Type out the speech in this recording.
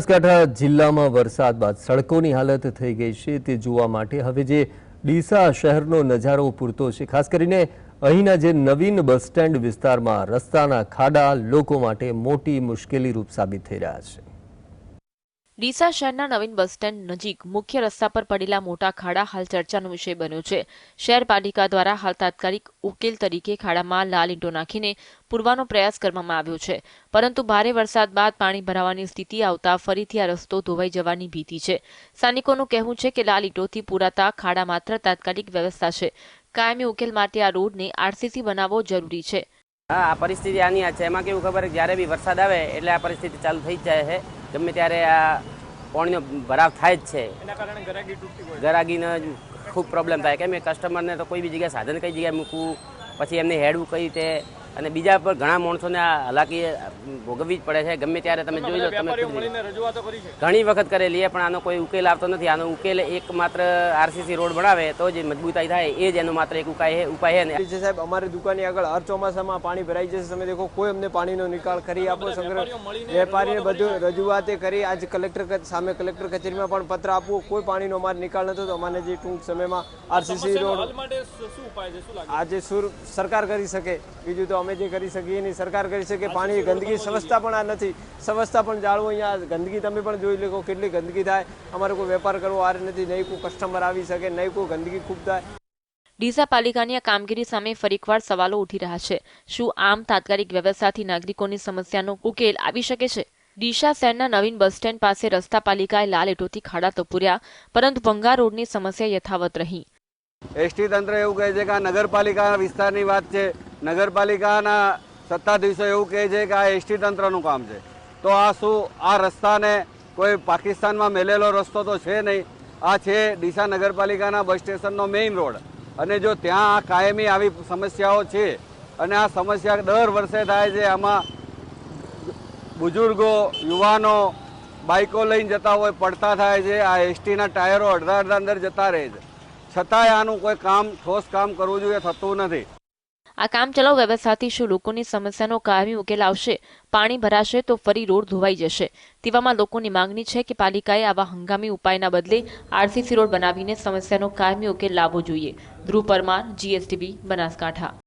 બનાસકાંઠા જિલ્લામાં વરસાદ બાદ સડકોની હાલત થઈ ગઈ છે. તે જોવા માટે હવે જે ડીસા શહેરનો નજારો પૂરતો છે, ખાસ કરીને અહીંના જે નવીન બસ સ્ટેન્ડ વિસ્તારમાં રસ્તાના ખાડા લોકો માટે મોટી મુશ્કેલી રૂપ સાબિત થઈ રહ્યા છે. ડીસા શહેરના નવીન બસ સ્ટેન્ડ નજીક મુખ્ય રસ્તા પર પડેલા મોટા ખાડા હાલ ચર્ચાનો વિષય બન્યો છે. શહેર પાલિકા દ્વારા હાલ તાત્કાલિક ઉકેલ તરીકે ખાડામાં લાલ ઈંટો નાખીને પૂરવાનો પ્રયાસ કરવામાં આવ્યો છે. પરંતુ ભારે વરસાદ બાદ પાણી ભરાવાની સ્થિતિ આવતા ફરીથી આ રસ્તો ધોવાઈ જવાની ભીતિ છે. સ્થાનિકોનું કહેવું છે કે લાલ ઈંટોથી પૂરાતા ખાડા માત્ર તાત્કાલિક વ્યવસ્થા છે. કાયમી ઉકેલ માટે આ રોડને આરસીસી બનાવવો જરૂરી છે. આ પરિસ્થિતિ આની છે. એમાં કેવું ખબર જ્યારે બી વરસાદ આવે એટલે આ પરિસ્થિતિ ચાલુ થઈ જાય છે. ગમે ત્યારે આ પાણીનો ભરાવ થાય જ છે. ગરાગીને જ ખૂબ પ્રોબ્લેમ થાય. કેમ કે કસ્ટમરને તો કોઈ બી જગ્યાએ સાધન કઈ જગ્યાએ મૂકવું પછી એમને હેડવું કઈ રીતે અને બીજા પર ઘણા માણસોને આ હાલાકી ભોગવવી જ પડે છે. ગમે ત્યારે તમે જોઈ લો તમે ઘણી વખત કરેલી પણ આનો કોઈ ઉકેલ આવતો નથી. આનો ઉકેલ એક માત્ર આરસીસી રોડ બનાવે તો જ મજબૂતાઈ થાય એ જ એનો માત્ર એક ઉપાય ઉપાય છે ને. સાહેબ અમારી દુકાનની આગળ હર ચોમાસામાં પાણી ભરાઈ જશે. તમે દેખો કોઈ અમને પાણીનો નિકાલ કરી આપો સંગ્રહ વેપારીને બધું રજૂઆતે કરી. આજ કલેક્ટર સામે કલેક્ટર કચેરીમાં પણ પત્ર આપવું. કોઈ પાણીનો અમારે નિકાલ નતો તો અમારે જે ટૂંક સમયમાં આરસીસી રોડ હાલ માટે શું શું ઉપાય છે? શું લાગે આજે સુર સરકાર કરી શકે. બીજું તો અમે જે કરી શકીએ નહીં સરકાર કરી શકે પાણી ગંદકી સ્વચ્છતા પણ આ નથી. સ્વચ્છતા પણ જાળવો અહીંયા. ગંદકી તમે પણ જોઈ લો કેટલી ગંદકી થાય. અમારે કોઈ વેપાર કરવો આ નથી. નહીં કોઈ કસ્ટમર આવી શકે નહીં કોઈ ગંદકી ખૂબ થાય. ડીસા પાલિકાની આ કામગીરી સામે ફરીકવાર સવાલો ઉઠી રહ્યા છે. શું આમ તાત્કાલિક વ્યવસ્થાથી નાગરિકોની સમસ્યાનો ઉકેલ આવી શકે છે? ડીસા શહેરના નવીન બસ સ્ટેન્ડ પાસે રસ્તા પાલિકાએ લાલ એટોથી ખાડા તો પૂર્યા પરંતુ ભંગાર રોડની સમસ્યા યથાવત રહી. એસટી તંત્ર એવું કહે છે કે આ નગરપાલિકા વિસ્તારની વાત છે. નગરપાલિકાના સત્તાધીશો એવું કહે છે કે આ એસટી તંત્રનું કામ છે. તો આ શું, આ રસ્તાને કોઈ પાકિસ્તાનમાં મેલેલો રસ્તો તો છે નહીં. આ છે ડીસા નગરપાલિકાના બસ સ્ટેશનનો મેઇન રોડ. અને જો ત્યાં આ કાયમી આવી સમસ્યાઓ છે, અને આ સમસ્યા દર વર્ષે થાય છે, આમાં બુજુર્ગો, યુવાનો બાઇકો લઈને જતા હોય, પડતા થાય છે, આ એસટીના ટાયરો અડધા અડધા અંદર જતા રહે છે. છતાંય આનું કોઈ કામ, ઠોસ કામ કરવું જોઈએ, થતું નથી. આ કામચલાઉ વ્યવસ્થાથી શું લોકોની સમસ્યાનો કાયમી ઉકેલ આવશે? પાણી ભરાશે તો ફરી રોડ ધોવાઈ જશે. તેવામાં લોકોની માંગણી છે કે પાલિકાએ આવા હંગામી ઉપાયના બદલે આરસીસી રોડ બનાવીને સમસ્યાનો કાયમી ઉકેલ લાવવો જોઈએ. ધ્રુવ પરમાર જીએસટીબી બનાસકાંઠા.